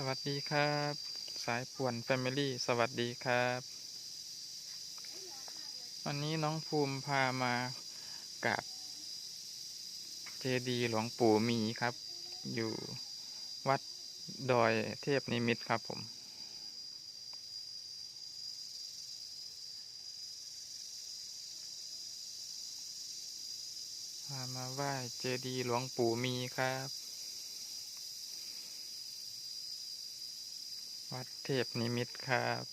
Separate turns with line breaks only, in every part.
สวัสดีครับ สายป่วน Family สวัสดีครับ วันนี้น้องภูมิพามากราบเจดีหลวงปู่มีครับ อยู่วัดดอยเทพนิมิตครับผม พามาไหว้เจดีหลวงปู่มีครับ วัดเทพนิมิตครับ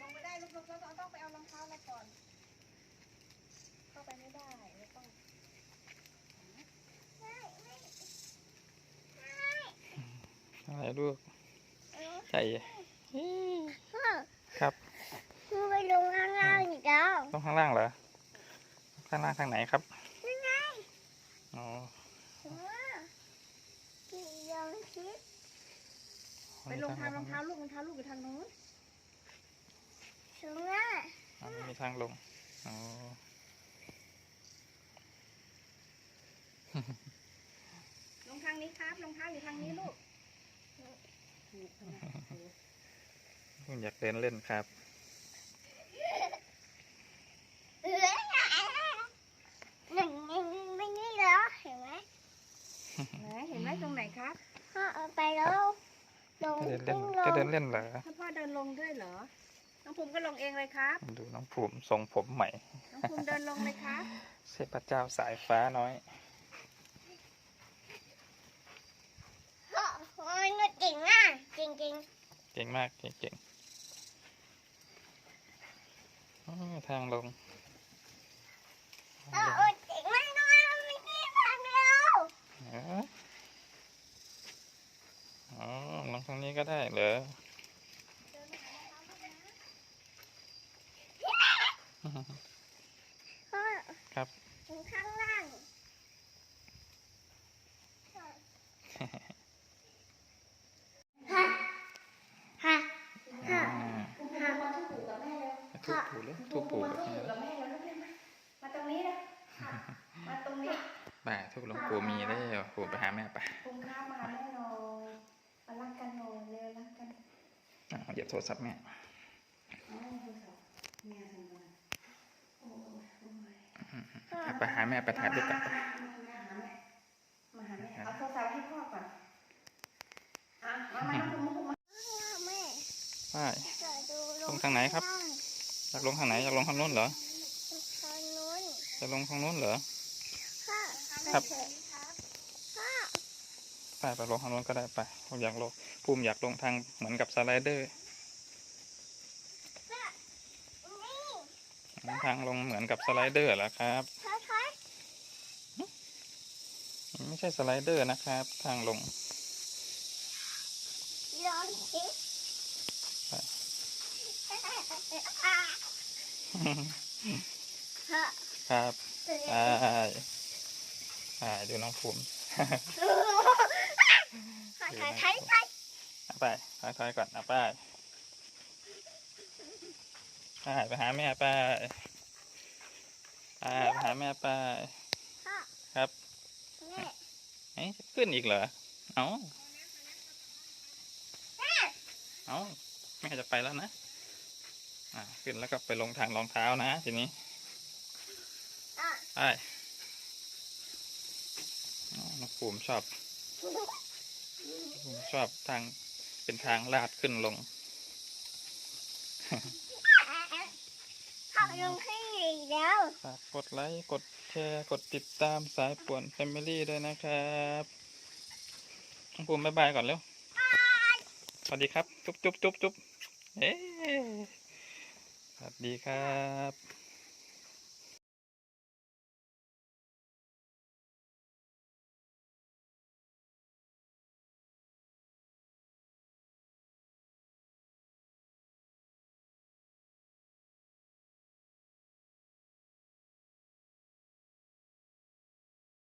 ลงไม่ได้ลูกๆเราต้องไปเอารองเท้าเราก่อน เข้าไปไม่ได้เราต้อง
อะไรลูกใช่ครับ
มึงไปลงข้างล่างอีกแล้ว
ต้องข้างล่างเหรอ ข้างล่างทางไหนครับ
นั่นไง
อ๋อ
ว่าพี่ยังคิด
ไปลงทางรองเท้าลูกรองเท้าลูกอยู่ทางนู้น
ถึงว่า
อ๋อไม่มีทางลง อ๋อ
ลงทางนี้ครับรองเท้าอยู่ทางนี้ลูก
คุณ อยากเดินเล่นครับ
เออหนึ่งไม่นี่แล้วเห็นไหม
ไหนเห็นไหมตรงไหนครับ
พ่อเอาไปแล้วลง
จะเดินเล่น
ขึ้นล
จะ
ง
เดินเล่นเหรอ
ถ้าพ่อเดินลงด้วยเหรอ น้องภูมิก็ลงเองเลยครับ
ดูน้องภูมิทรงผมใหม่
น้องภูมิเดินลงเลยครับ
เทพเจ้าสายฟ้าน้อย
พ่อมันเก่งอะเก่งเก่ง
เก่งมากเก่งเก่งอ๋อ ทางลง
เออเออเก่งมากน้อยไม่นี่ทางเดียว
เอออ๋อลงทางนี้ก็ได้เหรอ
พ่อ
ครับ
ถึงข้างล่างฮะฮะ
อ่า
ภูมิมาทุบปู่กับแม่เลย
ทุบปูเลยทุบปู
มา
แบบ
ทุบ
นี้
ปู่กับแม่แล้วลูกเล่นมาตรงนี้นะมาตรงนี้
ไป่าทุบหลวงปู่มีได้วปู่ไปหาแม่ไป
ภูมิข้ามาหาแม่หน่อยมารักกันหน่อยเร็วรักกัน
อ่าเหยียบโทรศัพท์แม่
อ๋อโทรศัพท์แม่ทำงานโอ้ยโอ้ย
อะไปหาแม่ไปถ่ายรูปกันไป
มาหาแม่มาหาแม่เอาโทรศัพท์ให้พ่อก่อนอะมามาน้องภูมิน้องภูมิมา
แม่
ไป
จะดู
ลงทางไหนครับ อยากลงทางไหนอยากลงทางนู้นเหรอ
ทางนู้น
จะลงทางนู้นเหรอ
พ่อ
ครับ
พ่อ
ไปไปลงทางนู้นก็ได้ไปผมอยากลงภูมิอยากลงทางเหมือนกับสไลเดอร์
นี่
ทางลงเหมือนกับสไลเดอร์เหรอครับ
ถอยถอย
ไม่ใช่สไลเดอร์นะครับ ทางลง
ย้อนสิ
ไป
พ่อ
ครับ
เตือ
ไปไปดูน้องภูมิ
ถอยถอยถอยไป
เอาไปถอยๆก่อนเอาไปไปไปหาแม่ไปไปหาแม่ไปครับ
แม่
เอ๊ะจะขึ้นอีกเหรอ เอ้าเอ้าแม่จะไปแล้วนะ อ่าขึ้นแล้วก็ไปลงทางรองเท้านะทีนี้
อะ
ไปอ๋อน้องภูมิชอบภูมิชอบทางเป็นทางลาดขึ้นลง
พ่อลงขึ้นอีกแล้ว
ฝากกดไลค์ กดแชร์ กดติดตามสายป่วน Family ด้วยนะครับน้องภูมิบายบายก่อนเร็ว สวัสดีครับ จุ๊บจุ๊บจุ๊บจุ๊บเอ๊ะส วัสดีครับ